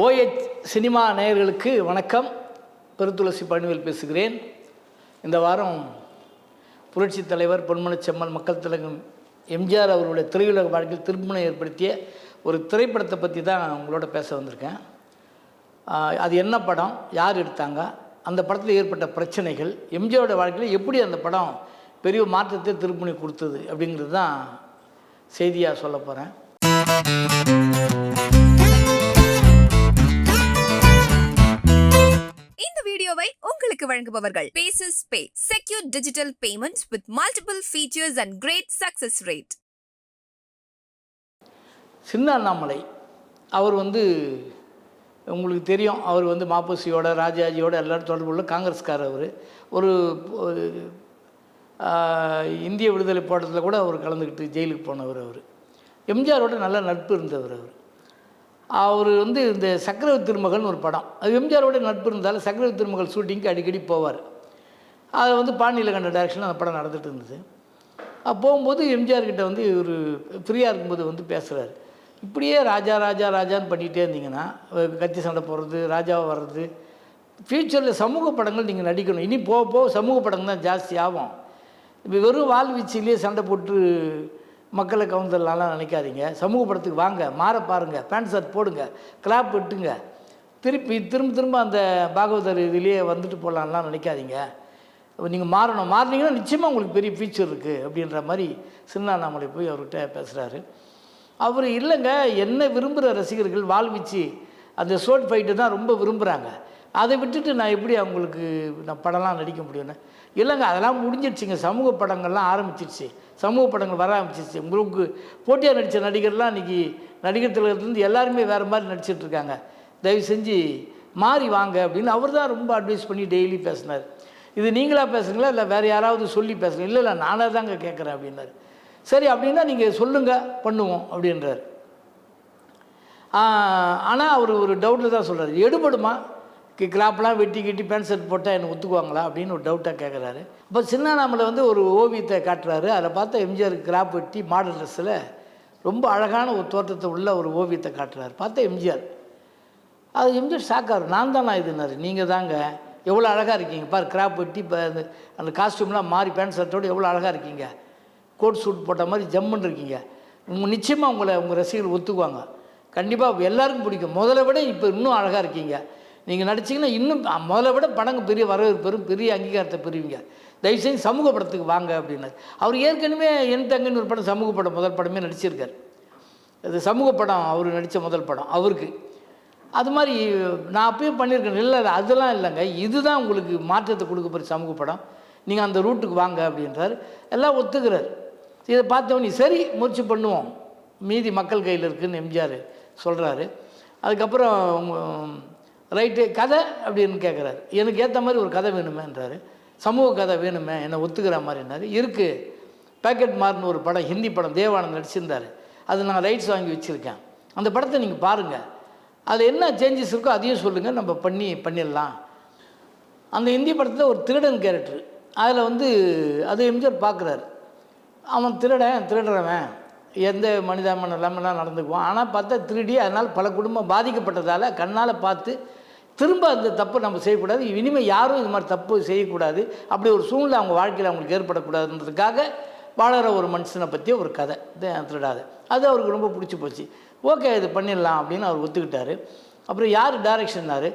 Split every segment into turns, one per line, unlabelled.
OH cinema நேயர்களுக்கு வணக்கம். பெருத்துளசி பணிவில் பேசுகிறேன். இந்த வாரம் புரட்சித் தலைவர் பொன்மனச் செம்மல் மக்கள் தலைவர் எம்ஜிஆர் அவர்களுடைய திரையுலக வாழ்க்கையில் திருமணம் ஏற்படுத்திய ஒரு திரைப்படத்தை பற்றி தான் உங்களோட பேச வந்திருக்கேன். அது என்ன படம்? யார் எடுத்தாங்க? அந்த படத்தில் ஏற்பட்ட பிரச்சனைகள் எம்ஜிஆரோட வாழ்க்கையில் எப்படி அந்த படம் பெரிய மாற்றத்தை திருப்பணி கொடுத்தது அப்படிங்கிறது தான் செய்தியாக சொல்ல போகிறேன்
வீடியோவை உங்களுக்கு வழங்குபவர்கள். Bases pay secure digital payment with multiple features and great success rate
சின்ன அண்ணாமலை அவர் வந்து உங்களுக்கு தெரியும் அவர் வந்து மாப்பசியோட ராஜாஜியோட எல்லோரும் தொடர்புள்ள காங்கிரஸ்காரர் அவர். ஒரு இந்திய விடுதலை போராட்டத்தில் கூட அவர் கலந்துக்கிட்டு ஜெயிலுக்கு போனவர் அவர். எம்ஜிஆரோட நல்ல நட்பு இருந்தவர் அவர். அவர் வந்து இந்த சக்கரவர்த்தி திருமகள்னு ஒரு படம். அது எம்ஜிஆரோட நட்பு இருந்தாலும் சக்கரவர்த்தி திருமகள் ஷூட்டிங்க்கு அடிக்கடி போவார். அது வந்து பாண்டியில் கண்ட டைரக்ஷனில் அந்த படம் நடந்துகிட்டு இருந்தது. போகும்போது எம்ஜிஆர் கிட்ட வந்து இவர் ஃப்ரீயாக இருக்கும்போது வந்து பேசுகிறார் இப்படியே ராஜா ராஜா ராஜான்னு பண்ணிகிட்டே இருந்தீங்கன்னா கத்தி சண்டை போடுறது ராஜாவாக வர்றது ஃப்யூச்சரில் சமூக படங்கள் நீங்கள் நடிக்கணும். இனி போக போக சமூக படங்கள் தான் ஜாஸ்தி ஆகும். இப்போ வெறும் வால் வீச்சிலேயே சண்டை போட்டு மக்களை கவுந்தரலாம் நினைக்காதீங்க. சமூக படத்துக்கு வாங்க மாற பாருங்கள் பேண்ட் ஷர்ட் போடுங்க கிளாப் விட்டுங்க. திருப்பி திரும்ப திரும்ப அந்த பாகவதர் இதுலேயே வந்துட்டு போகலான்லாம் நினைக்காதீங்க. நீங்கள் மாறணும். மாறினீங்கன்னா நிச்சயமாக உங்களுக்கு பெரிய ஃபியூச்சர் இருக்குது அப்படின்ற மாதிரி சின்ன அண்ணாமலை போய் அவர்கிட்ட பேசுகிறாரு அவர் இல்லைங்க என்ன விரும்புகிற ரசிகர்கள் வாழ்விச்சு அந்த ஷோட் ஃபைட்டு தான் ரொம்ப விரும்புகிறாங்க அதை விட்டுட்டு நான் எப்படி அவங்களுக்கு நான் படம்லாம் நடிக்க முடியும்னு? இல்லைங்க அதெல்லாம் முடிஞ்சிடுச்சுங்க. சமூக படங்கள்லாம் ஆரம்பிச்சிருச்சு சமூக படங்கள் வர ஆரம்பிச்சிருச்சு உங்களுக்கு போட்டியாக நடித்த நடிகர்லாம் இன்றைக்கி நடிகர் திலகத்துலேருந்து எல்லாருமே வேறு மாதிரி நடிச்சிட்ருக்காங்க தயவு செஞ்சு மாறி வாங்க அப்படின்னு அவர் தான் ரொம்ப அட்வைஸ் பண்ணி டெய்லி பேசினார். இது நீங்களா பேசுங்களா இல்லை வேறு யாராவது சொல்லி பேசுங்க இல்லை இல்லை நானாக தாங்க கேட்குறேன் அப்படின்னாரு. சரி அப்படின்னா நீங்கள் சொல்லுங்கள் பண்ணுவோம் அப்படின்றார். ஆனால் அவர் ஒரு டவுட்டில் தான் சொல்கிறார் எடுபடுமா? கிளாப்லாம் வெட்டி கிட்டி பேண்ட் ஷர்ட் போட்டால் என்னை ஒத்துக்குவாங்களா அப்படின்னு ஒரு டவுட்டாக கேட்குறாரு இப்போ சின்ன நம்மளை வந்து ஒரு ஓவியத்தை காட்டுறாரு. அதை பார்த்தா எம்ஜிஆர் கிராப் வெட்டி மாடல் ட்ரெஸ்ஸில் ரொம்ப அழகான ஒரு தோற்றத்தை உள்ள ஒரு ஓவியத்தை காட்டுறாரு. பார்த்தா எம்ஜிஆர். அது எம்ஜிஆர் ஷாக்காரு நான் தானா இதுனாரு நீங்கள் தாங்க. எவ்வளோ அழகாக இருக்கீங்க. பார் கிராப் வெட்டி இப்போ அந்த அந்த காஸ்டியூம்லாம் மாறி பேண்ட் ஷர்ட்டோடு எவ்வளோ அழகாக இருக்கீங்க. கோட் சூட் போட்ட மாதிரி ஜம்முன்னு இருக்கீங்க. உங்கள் நிச்சயமாக உங்களை உங்கள் ரசிகர்கள் ஒத்துக்குவாங்க. கண்டிப்பாக எல்லாருக்கும் பிடிக்கும். முதல்ல விட இப்போ இன்னும் அழகாக இருக்கீங்க. நீங்கள் நடிச்சிங்கன்னா இன்னும் முதல்ல விட படங்கள் பெரிய வரவேற்பு பெறும் பெரிய அங்கீகாரத்தை பெறுவீங்க. தயவுசெய்து சமூக படத்துக்கு வாங்க அப்படின்னாரு. அவர் ஏற்கனவே என் தங்கன்னு ஒரு படம் சமூக படம் முதல் படமே நடிச்சிருக்கார். அது சமூக படம் அவர் நடித்த முதல் படம் அவருக்கு. அது மாதிரி நான் அப்பயும் பண்ணியிருக்கேன். இல்லை அதெல்லாம் இல்லைங்க. இதுதான் உங்களுக்கு மாற்றத்தை கொடுக்க போகிற சமூக படம். நீங்கள் அந்த ரூட்டுக்கு வாங்க அப்படின்றார். எல்லாம் ஒத்துக்கிறார். இதை பார்த்தவொடனே சரி முயற்சி பண்ணுவோம். மீதி மக்கள் கையில் இருக்குதுன்னு எம்ஜிஆர் சொல்கிறாரு அதுக்கப்புறம் உங்கள் ரைட்டு கதை அப்படின்னு கேட்குறாரு எனக்கு ஏற்ற மாதிரி ஒரு கதை வேணுமேன்றாரு. சமூக கதை வேணுமே என்னை ஒத்துக்கிற மாதிரினாரு இருக்குது பேக்கெட் மார்னு ஒரு படம் ஹிந்தி படம் தேவானந்த் நடிச்சிருந்தார். அது நான் ரைட்ஸ் வாங்கி வச்சுருக்கேன். அந்த படத்தை நீங்கள் பாருங்கள் அதில் என்ன சேஞ்சஸ் இருக்கோ அதையும் சொல்லுங்கள் நம்ம பண்ணி பண்ணிடலாம். அந்த ஹிந்தி படத்தில் ஒரு திருடன் கேரக்டர் அதில் வந்து அது எம்ஜிஆர் பார்க்குறாரு அவன் திருடன் திருடுறவன். எந்த மனிதாமன் இல்லாமலாம் நடந்துக்குவான். ஆனால் பார்த்தா திருடி அதனால் பல குடும்பம் பாதிக்கப்பட்டதால் கண்ணால் பார்த்து திரும்ப அந்த தப்பை நம்ம செய்யக்கூடாது. இனிமேல் யாரும் இது மாதிரி தப்பு செய்யக்கூடாது. அப்படி ஒரு சூழ்நிலை அவங்க வாழ்க்கையில் அவங்களுக்கு ஏற்படக்கூடாதுன்றதுக்காக வாழற ஒரு மனுஷனை பற்றி ஒரு கதை. திருடாது திருடாத. அது அவருக்கு ரொம்ப பிடிச்சி போச்சு. ஓகே இது பண்ணிடலாம் அப்படின்னு அவர் ஒத்துக்கிட்டார். அப்புறம் யார் டைரக்ஷன்னாரு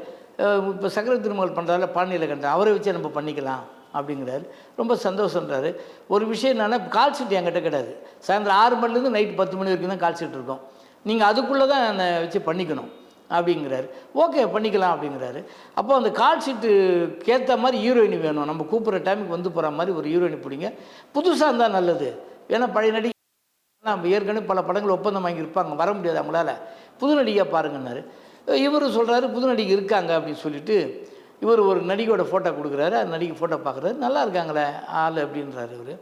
இப்போ சக்கர திருமகள் பண்ணுறதால பாண்டியில் கண்டேன் அவரை வச்சே நம்ம பண்ணிக்கலாம் அப்படிங்கிறாரு. ரொம்ப சந்தோஷன்றாரு ஒரு விஷயம் என்னென்னா கால் ஷீட் என்கிட்ட கிடையாது. சாயந்தரம் ஆறு மணிலேருந்து நைட் பத்து மணி வரைக்கும் தான் கால் ஷீட் இருக்கும். நீங்கள் அதுக்குள்ளே தான் என்னை வச்சு பண்ணிக்கணும். அப்படிங்கிறாரு. ஓகே பண்ணிக்கலாம் அப்படிங்கிறாரு. அப்போ அந்த கால் ஷீட்டுக்கு ஏற்ற மாதிரி ஹீரோயின் வேணும். நம்ம கூப்பிட்ற டைமுக்கு வந்து போகிற மாதிரி ஒரு ஹீரோயின் பிடிங்க. புதுசாக இருந்தால் நல்லது. ஏன்னா பழைய நடிகை நம்ம ஏற்கனவே பல படங்கள் ஒப்பந்தம் வாங்கியிருப்பாங்க. வர முடியாது அவங்களால. புது நடிகையாக பாருங்கன்னாரு. இவர் சொல்கிறாரு புது நடிகை இருக்காங்க அப்படின்னு சொல்லிட்டு இவர் ஒரு நடிகையோட ஃபோட்டோ கொடுக்குறாரு. அந்த நடிகை ஃபோட்டோ பார்க்குறாரு. நல்லா இருக்காங்களே ஆள் அப்படின்றாரு இவர்.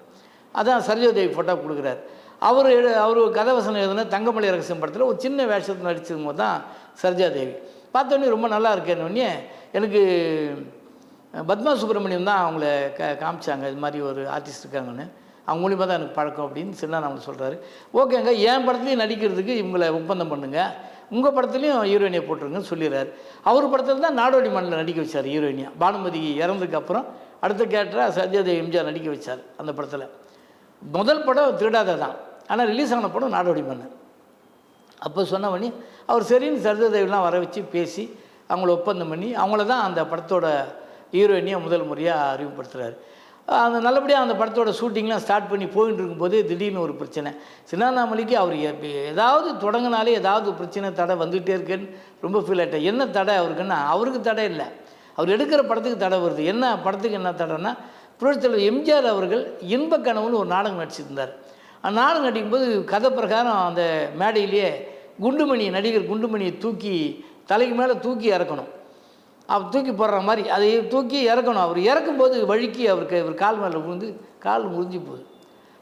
அதான் சரோஜாதேவி ஃபோட்டோ கொடுக்குறாரு. அவர் அவர் கதவசனம் எழுதுன தங்கமலை ரகசியம் படத்தில் ஒரு சின்ன வேஷத்தில் நடித்தது போது தான் சரோஜாதேவி பார்த்தோன்னே ரொம்ப நல்லா இருக்கேன்னு எனக்கு பத்மா சுப்பிரமணியம் தான் அவங்கள க காமிச்சாங்க. இது மாதிரி ஒரு ஆர்டிஸ்ட் இருக்காங்கன்னு. அவங்க மூலியமாக தான் எனக்கு பழக்கம் அப்படின்னு சின்ன நம்ம சொல்கிறாரு ஓகேங்க என் படத்துலையும் நடிக்கிறதுக்கு இவங்களை ஒப்பந்தம் பண்ணுங்கள் உங்கள் படத்துலையும் ஹீரோயினியை போட்டுருங்கன்னு சொல்லிடுறாரு. அவர் படத்தில் தான் நாடோடி மண்ணில் நடிக்க வச்சார் ஹீரோயினியா. பானுமதி இறந்ததுக்கு அப்புறம் அடுத்த கேரக்டராக சத்யாதேவி எம்ஜிஆர் நடிக்க வச்சார் அந்த படத்தில். முதல் படம் திருடாத தான் ஆனால் ரிலீஸ் ஆன படம் நாடோடி மன்னன். அப்போ சொன்ன பண்ணி அவர் சரின்னு சரதேவிலாம் வர வச்சு பேசி அவங்கள ஒப்பந்தம் பண்ணி அவங்கள தான் அந்த படத்தோட ஹீரோயினியாக முதல் முறையாக அறிமுகப்படுத்துகிறாரு அந்த நல்லபடியாக அந்த படத்தோட ஷூட்டிங்லாம் ஸ்டார்ட் பண்ணி போயிட்டு இருக்கும்போது திடீர்னு ஒரு பிரச்சனை. சின்னாநாமலிக்கு அவர் ஏதாவது தொடங்கினாலே ஏதாவது பிரச்சனை தடை வந்துகிட்டே இருக்குன்னு ரொம்ப ஃபீல் ஆகிட்டேன் என்ன தடை அவருக்குன்னா அவருக்கு தடை இல்லை. அவர் எடுக்கிற படத்துக்கு தடை வருது. என்ன படத்துக்கு என்ன தடைன்னா புரட்சித்தலைவர் எம்ஜிஆர் அவர்கள் இன்ப கனவுன்னு ஒரு நாடகம் நடிச்சிருந்தார். நாடகம் நடிக்கும்போது கதை பிரகாரம் அந்த மேடையிலேயே குண்டுமணி நடிகர் குண்டுமணியை தூக்கி தலைக்கு மேலே தூக்கி இறக்கணும். அவர் தூக்கி போடுற மாதிரி அதை தூக்கி இறக்கணும். அவர் இறக்கும்போது வழுக்கி அவருக்கு அவர் கால் மேலே விழுந்து கால் முறிஞ்சு போகுது.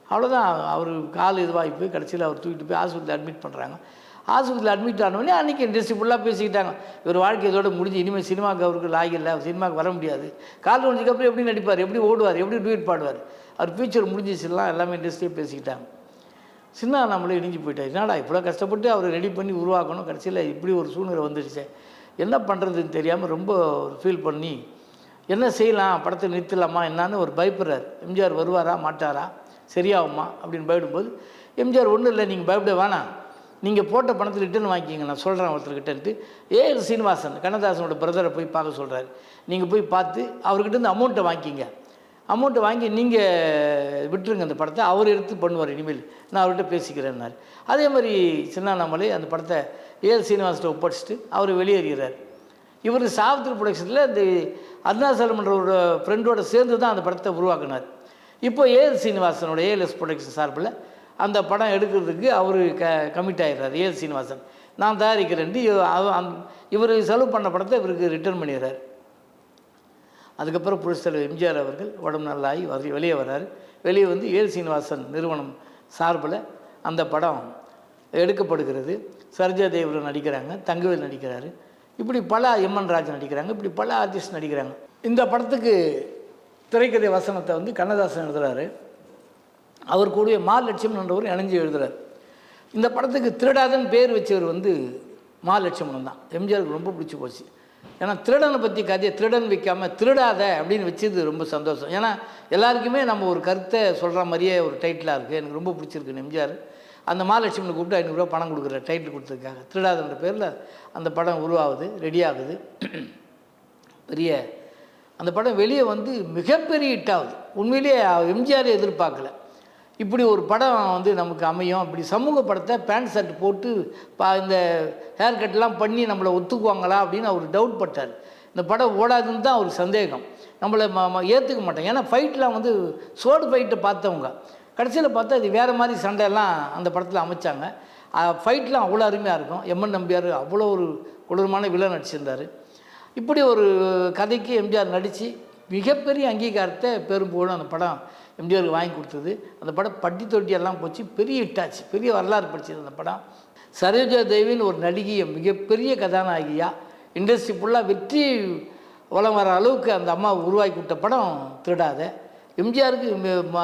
அவ்வளோதான் அவர் கால் இதுவாகி போய் கடைசியில் அவர் தூக்கிட்டு போய் ஹாஸ்பிட்டலில் அட்மிட் பண்ணுறாங்க ஆஸ்பத்திரியில் அட்மிட் ஆனவொடனே அன்றைக்கி இண்டஸ்ட்ரி ஃபுல்லாக பேசிக்கிட்டாங்க. இவர் வாழ்க்கை இதோட முடிஞ்சு இனிமேல் சினிமாவுக்கு அவருக்கு லாகில்லை சினிமாவுக்கு வர முடியாது. கால் முடிஞ்சதுக்கப்புறம் எப்படி நடிப்பார்? எப்படி ஓடுவார்? எப்படி டூயிட் பாடுவார்? அவர் ஃபியூச்சர் முடிஞ்சிச்சுலாம் எல்லாமே இண்டஸ்ட்ரியே பேசிக்கிட்டாங்க. சின்ன நம்மளே இடிஞ்சு போயிட்டார். என்னடா இவ்வளோ கஷ்டப்பட்டு அவர் ரெடி பண்ணி உருவாக்கணும். கடைசியில் இப்படி ஒரு சூழ்நிலை வந்துடுச்சு. என்ன பண்ணுறதுன்னு தெரியாமல் ரொம்ப ஃபீல் பண்ணி என்ன செய்யலாம்? படத்தை நிறுத்தலாமா? என்னான்னு ஒரு பயப்படுறார். எம்ஜிஆர் வருவாரா? மாட்டாரா? சரியாகுமா? அப்படின்னு பயப்படும்போது எம்ஜிஆர் ஒன்றும் இல்லை நீங்கள் பயப்பட வேணாம். நீங்கள் போட்ட பணத்தை ரிட்டர்ன் வாங்கிக்கிங்க நான் சொல்கிறேன் ஒருத்தர்கிட்டன்ட்டு ஏ சீனிவாசன் கண்ணதாசனோட பிரதரை போய் பார்க்க சொல்கிறாரு நீங்கள் போய் பார்த்து அவர்கிட்ட இருந்து அமௌண்ட்டை வாங்கிக்கிங்க. அமௌண்ட்டை வாங்கி நீங்கள் விட்டுருங்க அந்த படத்தை அவர் எடுத்து பண்ணுவார் இனிமேல். நான் அவர்கிட்ட பேசிக்கிறேன்னாரு. அதே மாதிரி சின்னாண்ணாமலை அந்த படத்தை ஏஎல் சீனிவாசத்தை ஒப்படைச்சிட்டு அவர் வெளியேறுகிறார். இவர் சாவித்திரி ப்ரொடக்ஷனில் இந்த அருணாசலம்ன்றவரோட ஃப்ரெண்டோட சேர்ந்து தான் அந்த படத்தை உருவாக்குனார். இப்போ ஏஎல் சீனிவாசனோட ஏஎல்எஸ் ப்ரொடக்ஷன் சார்பில் அந்த படம் எடுக்கிறதுக்கு அவர் க கமிட் ஆகிடுறார் ஏ. சீனிவாசன். நான் தயாரிக்கிறேன்ட்டு இவர் செலவு பண்ண படத்தை இவருக்கு ரிட்டர்ன் பண்ணிடுறார். அதுக்கப்புறம் புரட்சித் தலைவர் எம்ஜிஆர் அவர்கள் உடம்பு நல்லாகி வர வெளியே வர்றார். வெளியே வந்து ஏல் சீனிவாசன் நிறுவனம் சார்பில் அந்த படம் எடுக்கப்படுகிறது. சரோஜா தேவர் நடிக்கிறாங்க தங்கவேல் நடிக்கிறாரு. இப்படி பல எம்என் ராஜ் நடிக்கிறாங்க இப்படி பல ஆர்டிஸ்ட் நடிக்கிறாங்க. இந்த படத்துக்கு திரைக்கதை வசனத்தை வந்து கண்ணதாசன் எழுதுகிறாரு அவர் கூடவே மாலட்சுமன் என்றவர் இணைஞ்சு எழுதுறாரு. இந்த படத்துக்கு திருடாதன் பேர் வச்சவர் வந்து மாலட்சுமணன் தான். எம்ஜிஆருக்கு ரொம்ப பிடிச்சி போச்சு. ஏன்னா திருடனை பற்றி கதையை திருடன் வைக்காம திருடாத அப்படின்னு வச்சது ரொம்ப சந்தோஷம். ஏன்னா எல்லாருக்குமே நம்ம ஒரு கருத்தை சொல்கிற மாதிரியே ஒரு டைட்டிலாக இருக்குது எனக்கு ரொம்ப பிடிச்சிருக்கு எம்ஜிஆர். அந்த மகாலட்சுமனை கூப்பிட்டு ஐநூறுரூவா பணம் கொடுக்குற டைட்டில் கொடுத்துருக்காங்க திருடாதன்ற பேரில் அந்த படம் உருவாகுது ரெடி ஆகுது. பெரிய அந்த படம் வெளியே வந்து மிகப்பெரிய ஹிட் ஆகுது. உண்மையிலேயே எம்ஜிஆர் எதிர்பார்க்கல. இப்படி ஒரு படம் வந்து நமக்கு அமையும். அப்படி சமூக படத்தை பேண்ட் ஷர்ட் போட்டு பா இந்த ஹேர் கட்லாம் பண்ணி நம்மளை ஒத்துக்குவாங்களா அப்படின்னு அவர் டவுட் பட்டார். இந்த படம் ஓடாதுன்னு தான் அவர் சந்தேகம். நம்மளை ம ஏற்றுக்க மாட்டோம் ஏன்னா ஃபைட்லாம் வந்து சோடு ஃபைட்டை பார்த்தவங்க. கடைசியில் பார்த்தா இது வேறு மாதிரி சண்டையெல்லாம் அந்த படத்தில் அமைச்சாங்க. ஃபைட்லாம் அவ்வளோ அருமையாக இருக்கும். எம்என் நம்பியார் அவ்வளோ ஒரு கொடூரமான வில்லன் நடிச்சிருந்தார். இப்படி ஒரு கதைக்கு எம்ஜிஆர் நடித்து மிகப்பெரிய அங்கீகாரத்தை பெரும்புகழும் அந்த படம் எம்ஜிஆருக்கு வாங்கி கொடுத்தது. அந்த படம் பட்டி தொட்டி எல்லாம் போச்சு. பெரிய ஹிட்டாச்சு பெரிய வரலாறு படிச்சது அந்த படம். சரோஜா தேவின்னு ஒரு நடிகையை மிகப்பெரிய கதாநாயகியாக இண்டஸ்ட்ரி ஃபுல்லாக வெற்றி உலகம் வர அளவுக்கு அந்த அம்மா உருவாக்கி கொடுத்த படம் திருடாத. எம்ஜிஆருக்கு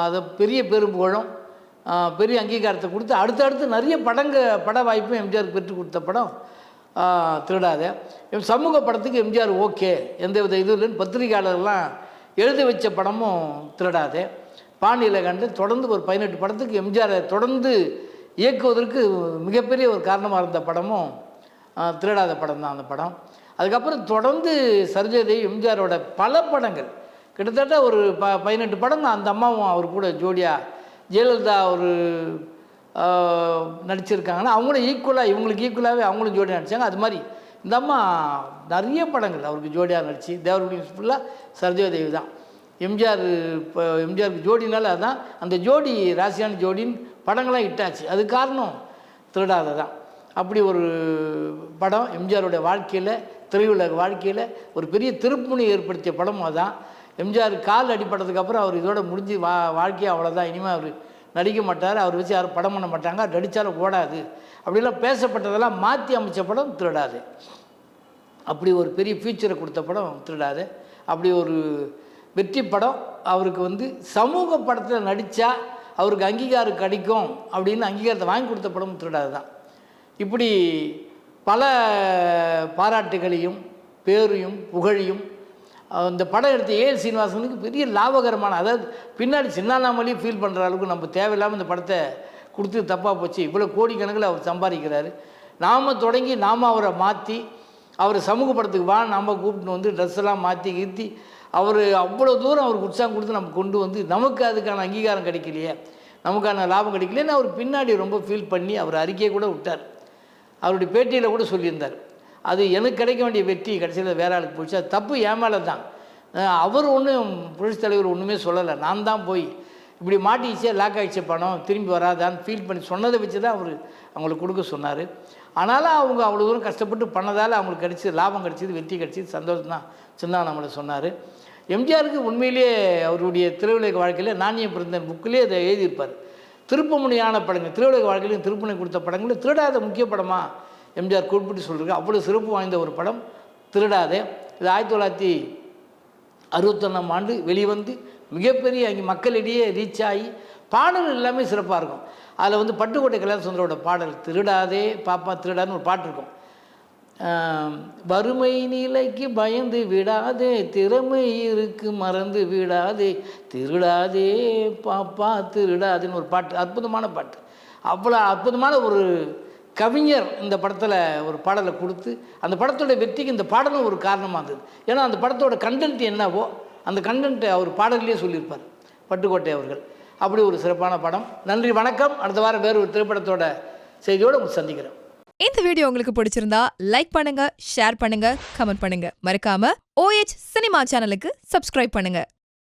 அதை பெரிய பெரும்புகழும் பெரிய அங்கீகாரத்தை கொடுத்து அடுத்தடுத்து நிறைய படங்க பட வாய்ப்பும் எம்ஜிஆருக்கு பெற்று கொடுத்த படம் திருடாத. சமூக படத்துக்கு எம்ஜிஆர் ஓகே. எந்த வித இதுவும் இல்லைன்னு பத்திரிகையாளர்லாம் எழுதி வச்ச படமும் திருடாதே. பாண்டியில் கண்டு தொடர்ந்து ஒரு பதினெட்டு படத்துக்கு எம்ஜிஆரை தொடர்ந்து இயக்குவதற்கு மிகப்பெரிய ஒரு காரணமாக இருந்த படமும் திருடாத படம் தான் அந்த படம். அதுக்கப்புறம் தொடர்ந்து சரோஜாதேவி எம்ஜிஆரோட பல படங்கள். கிட்டத்தட்ட ஒரு ப பதினெட்டு படம் அந்த அம்மாவும் அவர் கூட ஜோடியாக ஜெயலலிதா ஒரு நடிச்சிருக்காங்கன்னா அவங்களும் ஈக்குவலாக இவங்களுக்கு ஈக்குவலாகவே அவங்களும் ஜோடியாக நடித்தாங்க அது மாதிரி இந்த அம்மா நிறைய படங்கள். அவருக்கு ஜோடியாக நடிச்சு தேவருடைய ஃபுல்லாக சரோஜாதேவி தான். எம்ஜிஆர் இப்போ எம்ஜிஆருக்கு ஜோடினால அதுதான் அந்த ஜோடி ராசியான ஜோடின்னு படங்கள்லாம் இட்டாச்சு அது காரணம் திருடாத தான். அப்படி ஒரு படம் எம்ஜிஆருடைய வாழ்க்கையில் திரையுலக வாழ்க்கையில் ஒரு பெரிய திருப்புமுனை ஏற்படுத்திய படமும் அதான். எம்ஜிஆர் கால் அடிப்பட்டதுக்கப்புறம் அவர் இதோட முடிஞ்சு வா வாழ்க்கையை அவ்வளோதான் இனிமேல் அவர் நடிக்க மாட்டார் அவர் வச்சு யாரும் படம் பண்ண மாட்டாங்க நடித்தாலும் ஓடாது. அப்படிலாம் பேசப்பட்டதெல்லாம் மாற்றி அமைச்ச படம் திருடாது. அப்படி ஒரு பெரிய ஃபியூச்சரை கொடுத்த படம் திருடாது. அப்படி ஒரு வெற்றி படம் அவருக்கு வந்து சமூக படத்தில் நடித்தா அவருக்கு அங்கீகாரம் கிடைக்கும் அப்படின்னு அங்கீகாரத்தை வாங்கி கொடுத்த படம் திருடாது தான் இப்படி பல பாராட்டுகளையும் பேரையும் புகழையும் இந்த படம் எடுத்த ஏஎல் சீனிவாசனுக்கு பெரிய லாபகரமான அதாவது பின்னாடி சின்னாமலையும் ஃபீல் பண்ணுற அளவுக்கு நம்ம தேவையில்லாமல் இந்த படத்தை கொடுத்து தப்பாக போச்சு. இவ்வளோ கோடிக்கணக்கில் அவர் சம்பாதிக்கிறார். நாம் தொடங்கி நாம் அவரை மாற்றி அவர் சமூக படத்துக்கு வா நாம் கூப்பிட்டு வந்து ட்ரெஸ் எல்லாம் மாற்றி கீர்த்தி அவர் அவ்வளோ தூரம் அவருக்கு உற்சாகம் கொடுத்து நம்ம கொண்டு வந்து நமக்கு அதுக்கான அங்கீகாரம் கிடைக்கலையே நமக்கான லாபம் கிடைக்கலையேன்னு அவர் பின்னாடி ரொம்ப ஃபீல் பண்ணி அவர் அறிக்கையை கூட விட்டார். அவருடைய பேட்டியில் கூட சொல்லியிருந்தார். அது எனக்கு கிடைக்க வேண்டிய வெற்றி கடைசியில் வேற ஆளுக்கு போச்சு அது தப்பு என் மேலே தான் அவர் ஒன்றும் புரட்சித் தலைவர் ஒன்றுமே சொல்லலை. நான் தான் போய் இப்படி மாட்டிக்கிச்சே லாக் ஆகிடுச்ச பணம் திரும்பி வராதான்னு ஃபீல் பண்ணி சொன்னதை வச்சு தான் அவர் அவங்களுக்கு கொடுக்க சொன்னார். ஆனாலும் அவங்க அவ்வளோ தூரம் கஷ்டப்பட்டு பண்ணதால் அவங்களுக்கு கிடச்சிது லாபம் கிடைச்சது வெற்றி கிடச்சிது சந்தோஷம் தான் சின்ன நம்மளை சொன்னார். எம்ஜிஆருக்கு உண்மையிலேயே அவருடைய திருவிழா வாழ்க்கையில் நாணய பிறந்தன் புக்கிலே அதை எழுதியிருப்பார். திருப்பமுனையான படங்கள் திருவிழா வாழ்க்கையிலும் திருப்பணி கொடுத்த படங்கள் திருடாத முக்கிய படமாக எம்ஜிஆர் குறிப்பிட்டு சொல்லியிருக்கு. அவ்வளோ சிறப்பு வாய்ந்த ஒரு படம். திருடாதே. இது ஆயிரத்தி தொள்ளாயிரத்தி அறுபத்தொன்னாம் ஆண்டு வெளிவந்து மிகப்பெரிய அங்கே மக்களிடையே ரீச் ஆகி பாடல்கள் எல்லாமே சிறப்பாக இருக்கும். அதில் வந்து பட்டுக்கோட்டை கல்யாண சுந்தரோட பாடல் திருடாதே பாப்பா திருடான்னு ஒரு பாட்டு இருக்கும். வறுமை நிலைக்கு பயந்து விடாதே திறமை இருக்கு மறந்து விடாதே திருடாதே பாப்பா திருடாதேன்னு ஒரு பாட்டு அற்புதமான பாட்டு. அவ்வளோ அற்புதமான ஒரு கவிஞர் இந்த படத்தில் ஒரு பாடலை கொடுத்து அந்த படத்தோட வெற்றிக்கு இந்த பாடலும் ஒரு காரணமாக இருந்தது. ஏன்னா அந்த படத்தோட கண்டென்ட் என்னவோ அந்த கண்டென்ட்டை அவர் பாடல்லையே சொல்லியிருப்பார் பட்டுக்கோட்டை அவர்கள். அப்படி ஒரு சிறப்பான படம். நன்றி வணக்கம். அடுத்த வாரம் வேறு ஒரு திரைப்படத்தோட செய்தியோடு உங்களுக்கு சந்திக்கிறேன்.
இந்த வீடியோ உங்களுக்கு பிடிச்சிருந்தா லைக் பண்ணுங்க ஷேர் பண்ணுங்க கமெண்ட் பண்ணுங்க. மறக்காம ஓஎச் சினிமா சேனலுக்கு சப்ஸ்கிரைப் பண்ணுங்க.